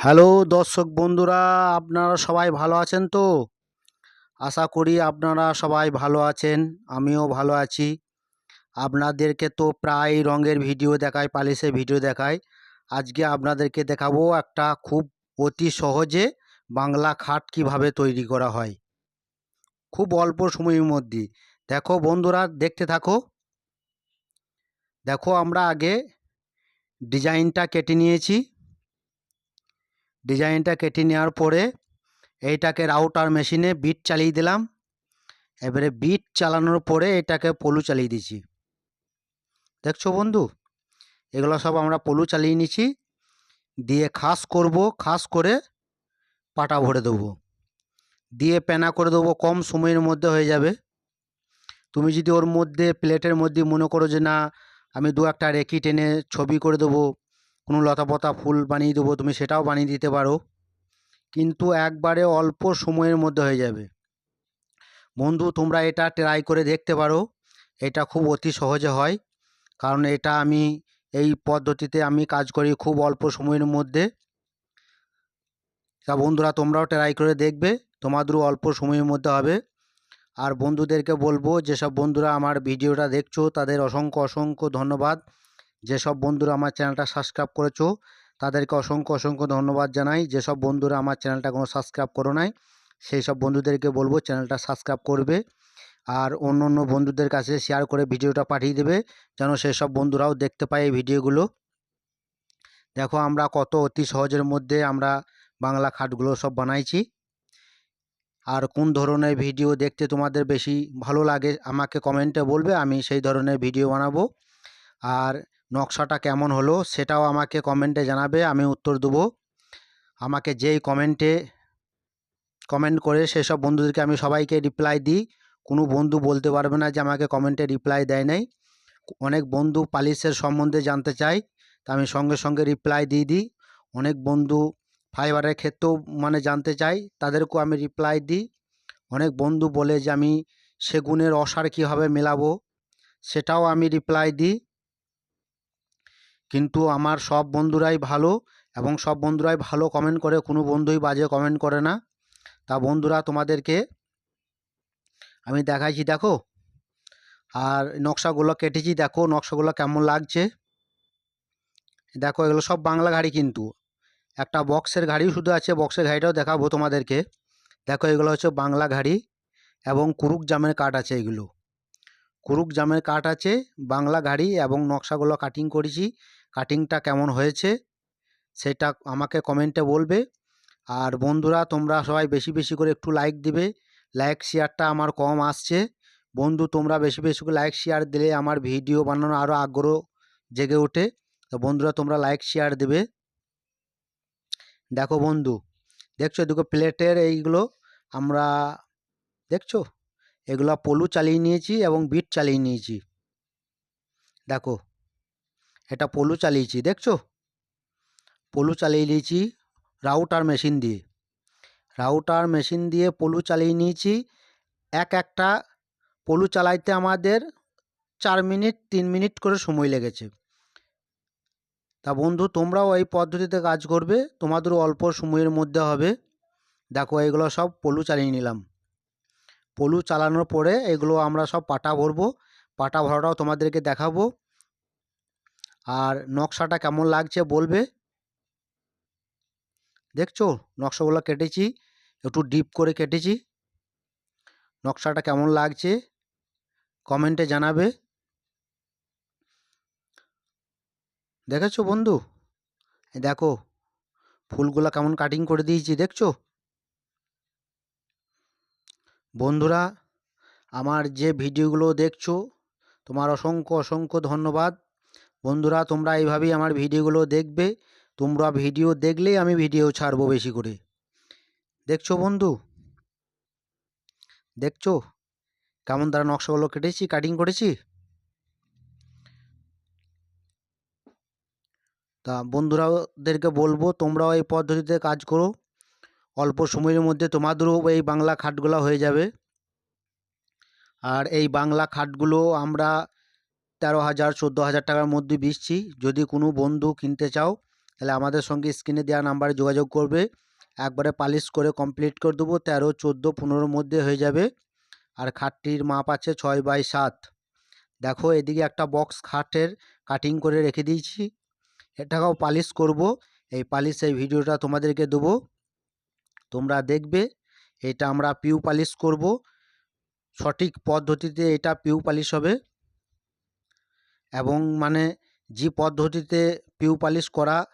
Hello দর্শক বন্ধুরা, আপনারা সবাই ভালো আছেন তো? আশা করি আপনারা সবাই ভালো আছেন, আমিও ভালো আছি। আপনাদেরকে তো প্রায় রঙের ভিডিও দেখায় পালিশের ভিডিও দেখায় আজকে আপনাদেরকে দেখাবো একটা খুব অতি সহজে বাংলা খাট কীভাবে তৈরি করা হয়। খুব অল্প সময়ের মধ্যে। দেখো বন্ধুরা, দেখতে থাকো। দেখো আমরা আগে ডিজাইনটা কেটে নিয়েছি। ডিজাইনটা কেটে নেওয়ার পরে এইটাকে রাউটার মেশিনে বিট চালিয়ে দিলাম। এবারে বিট চালানোর পরে এটাকে পলু চালিয়ে দিয়েছি। দেখছ বন্ধু? এগুলো সব আমরা পলু চালিয়ে নিছি দিয়ে খাস করব, খাস করে পাটা ভরে দেবো। দিয়ে পেনা করে দেবো, কম সময়ের মধ্যে হয়ে যাবে। তুমি যদি ওর মধ্যে প্লেটের মধ্যে মনে করো যে না, আমি দু একটা রেকি টেনে ছবি করে দেবো কোনো লতাপতা ফুল বানিয়ে দেবো, তুমি সেটাও বানিয়ে দিতে পারো। কিন্তু একবারে অল্প সময়ের মধ্যে হয়ে যাবে। বন্ধু, তোমরা এটা ট্রাই করে দেখতে পারো। এটা খুব অতি সহজে হয়। কারণ এটা আমি, এই পদ্ধতিতে আমি কাজ করি খুব অল্প সময়ের মধ্যে। তা বন্ধুরা, তোমরাও ট্রাই করে দেখবে, তোমাদেরও অল্প সময়ের মধ্যে হবে। আর বন্ধুদেরকে বলব, যেসব বন্ধুরা আমার ভিডিওটা দেখছ, তাদের অসংখ্য অসংখ্য ধন্যবাদ। যেসব বন্ধুরা আমার চ্যানেলটা সাবস্ক্রাইব করেছ, তাদেরকে অসংখ্য অসংখ্য ধন্যবাদ জানাই। যেসব বন্ধুরা আমার চ্যানেলটা কোনো সাবস্ক্রাইব করো নাই, সেই সব বন্ধুদেরকে বলব চ্যানেলটা সাবস্ক্রাইব করবে আর অন্য অন্য বন্ধুদের কাছে শেয়ার করে ভিডিওটা পাঠিয়ে দেবে, যেন সেই সব বন্ধুরাও দেখতে পায় এই ভিডিওগুলো। দেখো আমরা কত অতি সহজের মধ্যে আমরা বাংলা খাটগুলো সব বানাইছি। আর কোন ধরনের ভিডিও দেখতে তোমাদের বেশি ভালো লাগে আমাকে কমেন্টে বলবে, আমি সেই ধরনের ভিডিও বানাবো। আর নকশাটা কেমন হলো সেটাও আমাকে কমেন্টে জানাবে, আমি উত্তর দেবো। আমাকে যেই কমেন্টে কমেন্ট করে সেসব বন্ধুদেরকে আমি সবাইকে রিপ্লাই দিই। কোনো বন্ধু বলতে পারবে না যে আমাকে কমেন্টে রিপ্লাই দেয় নাই। অনেক বন্ধু পালিশের সম্বন্ধে জানতে চাই তা আমি সঙ্গে সঙ্গে রিপ্লাই দিয়ে দিই। অনেক বন্ধু ফাইবারের ক্ষেত্রেও মানে জানতে চাই তাদেরকেও আমি রিপ্লাই দিই। অনেক বন্ধু বলে যে আমি সেগুনের অসার কীভাবে মেলাবো, সেটাও আমি রিপ্লাই দিই। কিন্তু আমার সব বন্ধুরাই ভালো এবং সব বন্ধুরাই ভালো কমেন্ট করে, কোনো বন্ধুই বাজে কমেন্ট করে না। তা বন্ধুরা, তোমাদেরকে আমি দেখাইছি, দেখো। আর নকশাগুলো কেটেছি, দেখো নকশাগুলো কেমন লাগছে। দেখো, এগুলো সব বাংলা গাড়ি কিন্তু। একটা বক্সের গাড়িও শুধু আছে বক্সের গাড়িটাও দেখাবো তোমাদেরকে। দেখো, এগুলো হচ্ছে বাংলা গাড়ি এবং কুরুক জামের কাঠ আছে এগুলো। কুরুক জামের কাঠ আছে, বাংলা গাড়ি এবং নকশাগুলো কাটিং করেছি। কাটিংটা কেমন হয়েছে সেটা আমাকে কমেন্টে বলবে। আর বন্ধুরা, তোমরা সবাই বেশি বেশি করে একটু লাইক দিবে। লাইক শেয়ারটা আমার কম আসছে। বন্ধু, তোমরা বেশি বেশি করে লাইক শেয়ার দিলে আমার ভিডিও বানানো আরও আগ্রহ জেগে ওঠে। তো বন্ধুরা, তোমরা লাইক শেয়ার দেবে। দেখো বন্ধু, দেখছ দুটো প্লেটের এইগুলো? আমরা, দেখছ? এগুলো পলু চালিয়ে নিয়েছি এবং বিট চালিয়ে নিয়েছি। দেখো, এটা পলু চালিয়েছি, দেখছ? পলু চালিয়ে নিয়েছি রাউটার মেশিন দিয়ে। রাউটার মেশিন দিয়ে পলু চালিয়ে নিয়েছি। এক একটা পলু চালাইতে আমাদের চার মিনিট, তিন মিনিট করে সময় লেগেছে। তা বন্ধু, তোমরাও এই পদ্ধতিতে কাজ করবে, তোমাদেরও অল্প সময়ের মধ্যে হবে। দেখো, এগুলো সব পলু চালিয়ে নিলাম। পলু চালানোর পরে এগুলো আমরা সব পাটা ভরবো। পাটা ভরাটাও তোমাদেরকে দেখাবো। আর নকশাটা কেমন লাগছে বলবে? দেখছ? নকশাগুলো কেটেছি, একটু ডিপ করে কেটেছি। নকশাটা কেমন লাগছে? কমেন্টে জানাবে। দেখেছ বন্ধু? দেখো, ফুলগুলো কেমন কাটিং করে দিয়েছি, দেখছ? বন্ধুরা, আমার যে ভিডিওগুলো দেখছ, তোমার অসংখ্য অসংখ্য ধন্যবাদ। বন্ধুরা, তোমরা এইভাবেই আমার ভিডিওগুলো দেখবে। তোমরা ভিডিও দেখলেই আমি ভিডিও ছাড়বো বেশি করে। দেখছ বন্ধু? দেখছ? কেমন তারা নকশাগুলো কেটেছি কাটিং করেছি? তা বন্ধুরাদেরকে বলব, তোমরাও এই পদ্ধতিতে কাজ করো। অল্প সময়ের মধ্যে তোমাদেরও এই বাংলা খাটগুলো হয়ে যাবে। আর এই বাংলা খাটগুলো আমরা তেরো হাজার, চোদ্দ হাজার টাকার মধ্যে বেচছি। যদি কোনো বন্ধু কিনতে চাও, তাহলে আমাদের সঙ্গে স্ক্রিনে দেওয়া নাম্বারে যোগাযোগ করবে। একবারে পালিশ করে কমপ্লিট করে দেবো। তেরো, চোদ্দ, পনেরোর মধ্যে হয়ে যাবে। আর খাটটির মাপ আছে ছয় বাই সাত। দেখো, এদিকে একটা বক্স খাটের কাটিং করে রেখে দিয়েছি। এটাকেও পালিশ করব। এই পালিশ এই ভিডিওটা তোমাদেরকে দেবো। তোমরা দেখবে এটা আমরা পিউ পালিশ করব। সঠিক পদ্ধতিতে এটা পিউ পালিশ হবে। এবং মানে যে পদ্ধতিতে পিউ পালিশ করা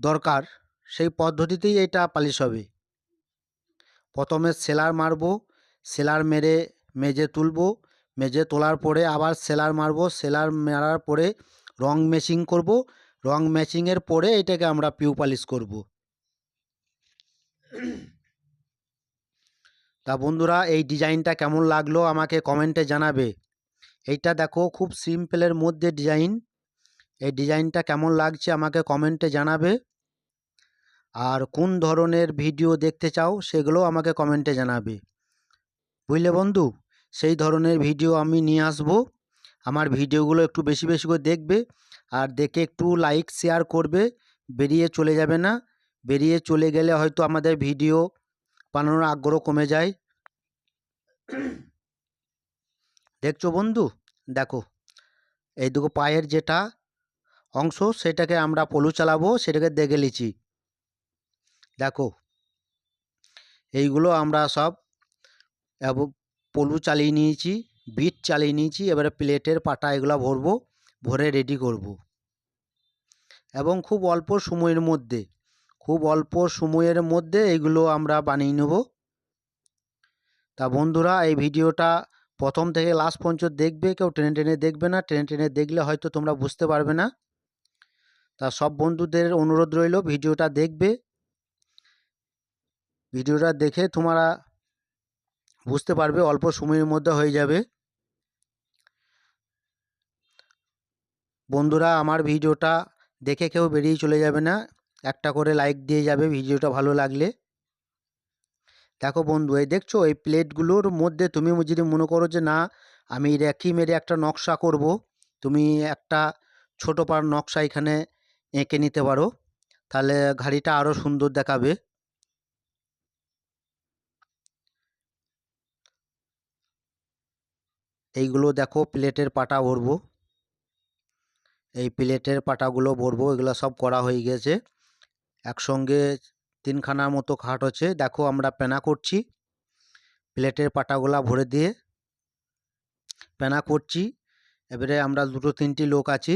দরকার, সেই পদ্ধতিতেই এটা পালিশ হবে। প্রথমে সেলার মারবো, সেলার মেরে মেজে তুলবো, মেজে তোলার পরে আবার সেলার মারব, সেলার মারার পরে রং ম্যাচিং করব, রং ম্যাচিংয়ের পরে এটাকে আমরা পিউ পালিশ করব। তা বন্ধুরা, এই ডিজাইনটা কেমন লাগল আমাকে কমেন্টে জানাবে। এইটা দেখো, খুব সিম্পলের মধ্যে ডিজাইন। এই ডিজাইনটা কেমন লাগছে আমাকে কমেন্টে জানাবে। আর কোন ধরনের ভিডিও দেখতে চাও সেগুলো আমাকে কমেন্টে জানাবে। বুঝলে বন্ধু? সেই ধরনের ভিডিও আমি নিয়ে আসব। আমার ভিডিওগুলো একটু বেশি বেশি করে দেখবে। আর দেখে একটু লাইক শেয়ার করবে। বেরিয়ে চলে যাবে না। বেরিয়ে চলে গেলে হয়তো আমাদের ভিডিও বানানোর আগ্রহ কমে যায়। দেখছ বন্ধু? দেখো, এই দুটো পায়ের যেটা অংশ, সেটাকে আমরা পলু চালাবো, সেটাকে দেখে নিচ্ছি। দেখো, এইগুলো আমরা সব পলু চালিয়ে নিয়েছি বিট চালিয়ে নিয়েছি, এবারে প্লেটের পাটা এগুলো ভরবো, ভরে রেডি করব। এবং খুব অল্প সময়ের মধ্যে খুব অল্প সময়ের মধ্যে এগুলো আমরা বানিয়ে নেব। তা বন্ধুরা, এই ভিডিওটা প্রথম থেকে লাস্ট পর্যন্ত দেখবে, কেউ টেনে টেনে দেখবে না। টেনে টেনে দেখলে হয়তো তোমরা বুঝতে পারবে না। তা সব বন্ধুদের অনুরোধ রইল, ভিডিওটা দেখবে। ভিডিওটা দেখে তোমরা বুঝতে পারবে, অল্প সময়ের মধ্যে হয়ে যাবে। বন্ধুরা, আমার ভিডিওটা দেখে কেউ বেরিয়ে চলে যাবে না। একটা করে লাইক দিয়ে যাবে ভিডিওটা ভালো লাগলে। দেখো বন্ধু, এই দেখছ, এই প্লেটগুলোর মধ্যে তুমি যদি মনে করো যে না, আমি র্যাকি মেরে একটা নকশা করব, তুমি একটা ছোট পার নকশা এখানে এঁকে নিতে পারো, তাহলে ঘাড়িটা আরও সুন্দর দেখাবে। এইগুলো দেখো প্লেটের পাটা ভরবো। এই প্লেটের পাটাগুলো ভরবো, এগুলো সব করা হয়ে গেছে। একসঙ্গে তিনখানার মতো খাট হচ্ছে দেখো আমরা পেনা করছি। প্লেটের পাটাগুলা ভরে দিয়ে পেনা করছি। এবারে আমরা দুটো তিনটি লোক আছি।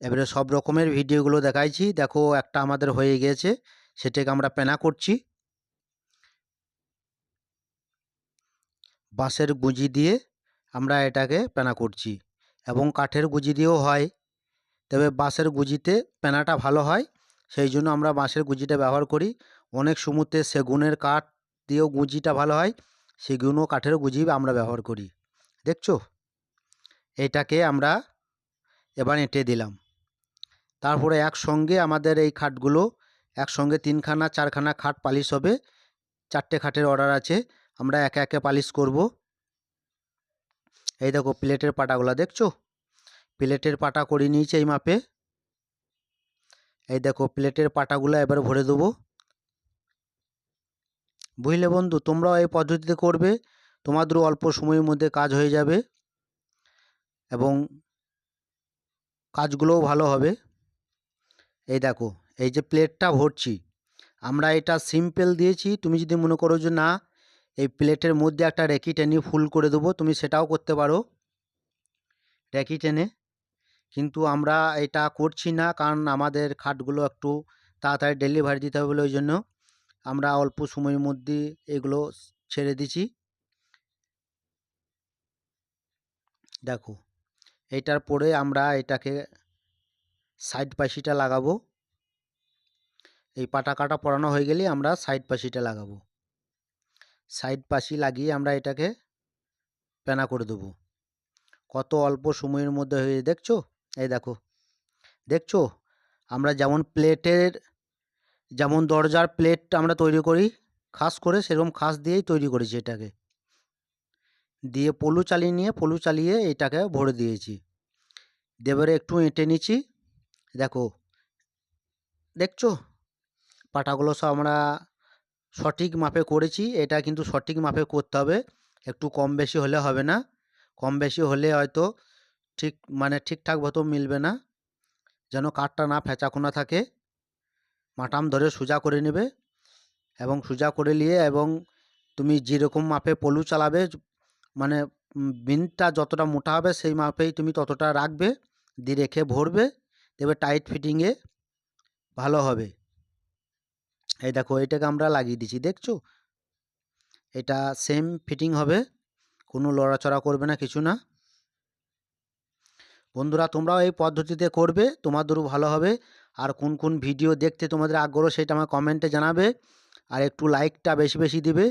এবারে সব রকমের ভিডিওগুলো দেখাইছি। দেখো একটা আমাদের হয়ে গিয়েছে, সেটাকে আমরা পেনা করছি। বাঁশের গুঁজি দিয়ে আমরা এটাকে পেনা করছি এবং কাঠের গুঁজি দিয়েও হয়। তবে বাঁশের গুঁজিতে পেনাটা ভালো হয়। সেই জন্য আমরা বাঁশের গুঁজিটা ব্যবহার করি। অনেক সমুদ্রে সেগুনের কাঠ দিয়েও গুঁজিটা ভালো হয়, সেগুনও কাঠেরও গুঁজি আমরা ব্যবহার করি। দেখছ? এটাকে আমরা এবার এঁটে দিলাম। তারপরে একসঙ্গে আমাদের এই খাটগুলো, একসঙ্গে তিনখানা, চারখানা খাট পালিশ হবে। চারটে খাটের অর্ডার আছে, আমরা একে একে পালিশ করব। এই দেখো, প্লেটের পাটাগুলো, দেখছ? প্লেটের পাটা করে নিয়েছি এই মাপে। এই দেখো প্লেটের পাটাগুলো এবার ভরে দেবো। বুঝলে বন্ধু? তোমরাও এই পদ্ধতিতে করবে, তোমাদেরও অল্প সময়ের মধ্যে কাজ হয়ে যাবে এবং কাজগুলোও ভালো হবে। এই দেখো, এই যে প্লেটটা ভরছি, আমরা এটা সিম্পল দিয়েছি, তুমি যদি মনে করো যে না, এই প্লেটের মধ্যে একটা রেকি টেনে ফুল করে দেবো, তুমি সেটাও করতে পারো। রেকি টেনে কিন্তু আমরা এটা করছি না। কারণ আমাদের খাটগুলো একটু তাড়াতাড়ি ডেলিভারি দিতে হবে ওই জন্য আমরা অল্প সময়ের মধ্যে এগুলো ছেড়ে দিছি দেখো এইটার পরে আমরা এটাকে সাইড পাশিটা লাগাবো। এই পাটা কাটা পরানো হয়ে গেলে আমরা সাইড পাশিটা লাগাবো। সাইড পাশি লাগিয়ে আমরা এটাকে পেনা করে দেবো। কত অল্প সময়ের মধ্যে হয়ে দেখছ? এই দেখো, দেখছ? আমরা যেমন প্লেটের, যেমন দরজার প্লেট আমরা তৈরি করি, খাস করে সেরকম খাস দিয়েই তৈরি করেছি এটাকে। দিয়ে পলু চালিয়ে নিয়ে, পলু চালিয়ে এটাকে ভরে দিয়েছি। দেবারে একটু এঁটে নিচ্ছি। দেখো, দেখছ? পাটাগুলো সব আমরা সঠিক মাপে করেছি। এটা কিন্তু সঠিক মাপে করতে হবে। একটু কম বেশি হলে হবে না। কম বেশি হলে হয়তো ঠিক মানে ঠিকঠাক মতো মিলবে না। যেন কাঠটা না ফেঁচাকোনা থাকে। মাটাম ধরে সোজা করে নেবে এবং সোজা করে নিয়ে এবং তুমি যেরকম মাপে পলু চালাবে মানে বিনটা যতটা মোটা হবে সেই মাপেই তুমি ততটা রাখবে, দিয়ে রেখে ভরবে, দেবে টাইট ফিটিংয়ে ভালো হবে। এই দেখো এটাকে আমরা লাগিয়ে দিচ্ছি দেখছ? এটা সেম ফিটিং হবে, কোনো লড়াচড়া করবে না, কিছু না। বন্ধুরা, তোমরাও এই পদ্ধতিতে করবে, তোমাদেরও ভালো হবে। আর কোন কোন ভিডিও দেখতে তোমাদের আগ্রহ সেটা আমার কমেন্টে জানাবে। আর একটু লাইকটা বেশি বেশি দিবে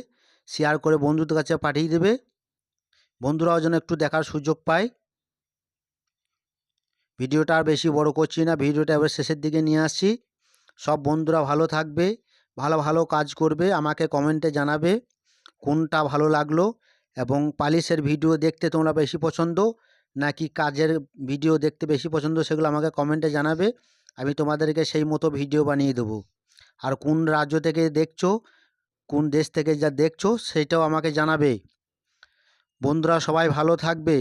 শেয়ার করে বন্ধুদের কাছে পাঠিয়ে দেবে। বন্ধুরাও যেন একটু দেখার সুযোগ পায়। ভিডিওটা আর বেশি বড় করছি না, ভিডিওটা এবার শেষের দিকে নিয়ে আসছি। সব বন্ধুরা ভালো থাকবে, ভালো ভালো কাজ করবে, আমাকে কমেন্টে জানাবে কোনটা ভালো লাগল এবং পালিশের ভিডিও দেখতে তোমরা বেশি পছন্দ। নাকি কাজের ভিডিও দেখতে বেশি পছন্দ সেগুলো আমাকে কমেন্টে জানাবে। আমি তোমাদেরকে সেই মতো ভিডিও বানিয়ে দেবো। আর কোন রাজ্য থেকে দেখছ, কোন দেশ থেকে যা দেখছ সেটাও আমাকে জানাবে। বন্ধুরা সবাই ভালো থাকবে।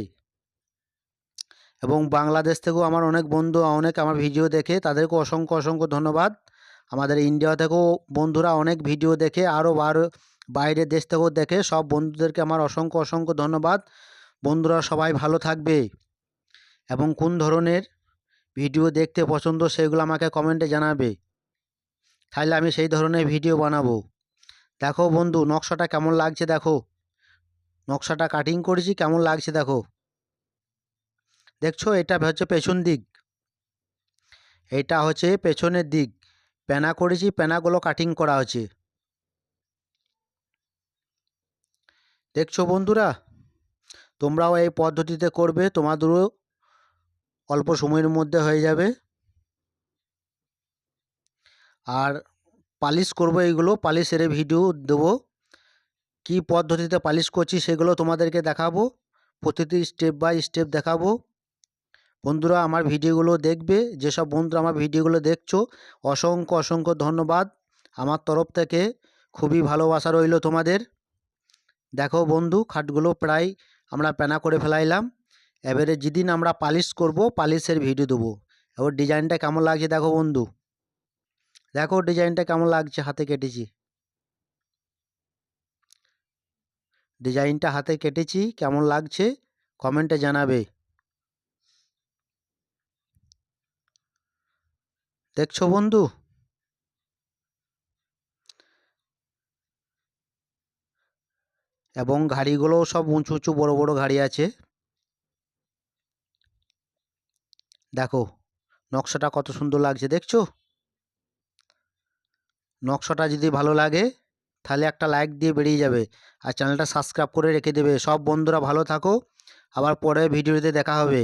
এবং বাংলাদেশ থেকেও আমার অনেক বন্ধু, অনেক আমার ভিডিও দেখে তাদেরকে অসংখ্য অসংখ্য ধন্যবাদ। আমাদের ইন্ডিয়া থেকেও বন্ধুরা অনেক ভিডিও দেখে আরও বাইরের দেশ থেকেও দেখে সব বন্ধুদেরকে আমার অসংখ্য অসংখ্য ধন্যবাদ। বন্ধুরা সবাই ভালো থাকবে। এবং কোন ধরনের ভিডিও দেখতে পছন্দ সেগুলো আমাকে কমেন্টে জানাবে। তাহলে আমি সেই ধরনের ভিডিও বানাবো। দেখো বন্ধু, নকশাটা কেমন লাগছে দেখো। নকশাটা কাটিং করেছি, কেমন লাগছে দেখো। দেখছ, এটা হচ্ছে পেছন দিক। এটা হচ্ছে পেছনের দিক। প্যানা করেছি প্যানাগুলো কাটিং করা হচ্ছে দেখছ বন্ধুরা? তোমরাও এই পদ্ধতিতে করবে, তোমাদেরও অল্প সময়ের মধ্যে হয়ে যাবে। আর পালিশ করব এইগুলো, পালিশের ভিডিও দেবো। কী পদ্ধতিতে পালিশ করছি সেগুলো তোমাদেরকে দেখাবো, প্রতিটি স্টেপ বাই স্টেপ দেখাবো। বন্ধুরা, আমার ভিডিওগুলো দেখবে, যেসব বন্ধুরা আমার ভিডিওগুলো দেখছ, অসংখ্য অসংখ্য ধন্যবাদ। আমার তরফ থেকে খুবই ভালোবাসা রইল তোমাদের। দেখো বন্ধু, খাটগুলো প্রায় আমরা প্যানা করে ফেলাইলাম। এবারে যেদিন আমরা পালিশ করব, পালিশের ভিডিও দেবো। এবার ডিজাইনটা কেমন লাগছে দেখো বন্ধু। দেখো ডিজাইনটা কেমন লাগছে হাতে কেটেছি। ডিজাইনটা হাতে কেটেছি, কেমন লাগছে কমেন্টে জানাবে। দেখছ বন্ধু? এবং ঘাড়িগুলোও সব উঁচু উঁচু বড় বড় ঘাড়ি আছে। দেখো, নকশাটা কত সুন্দর লাগছে, দেখছ? নকশাটা যদি ভালো লাগে, তাহলে একটা লাইক দিয়ে বেরিয়ে যাবে আর চ্যানেলটা সাবস্ক্রাইব করে রেখে দেবে। সব বন্ধুরা ভালো থাকো। আবার পরে ভিডিওতে দেখা হবে।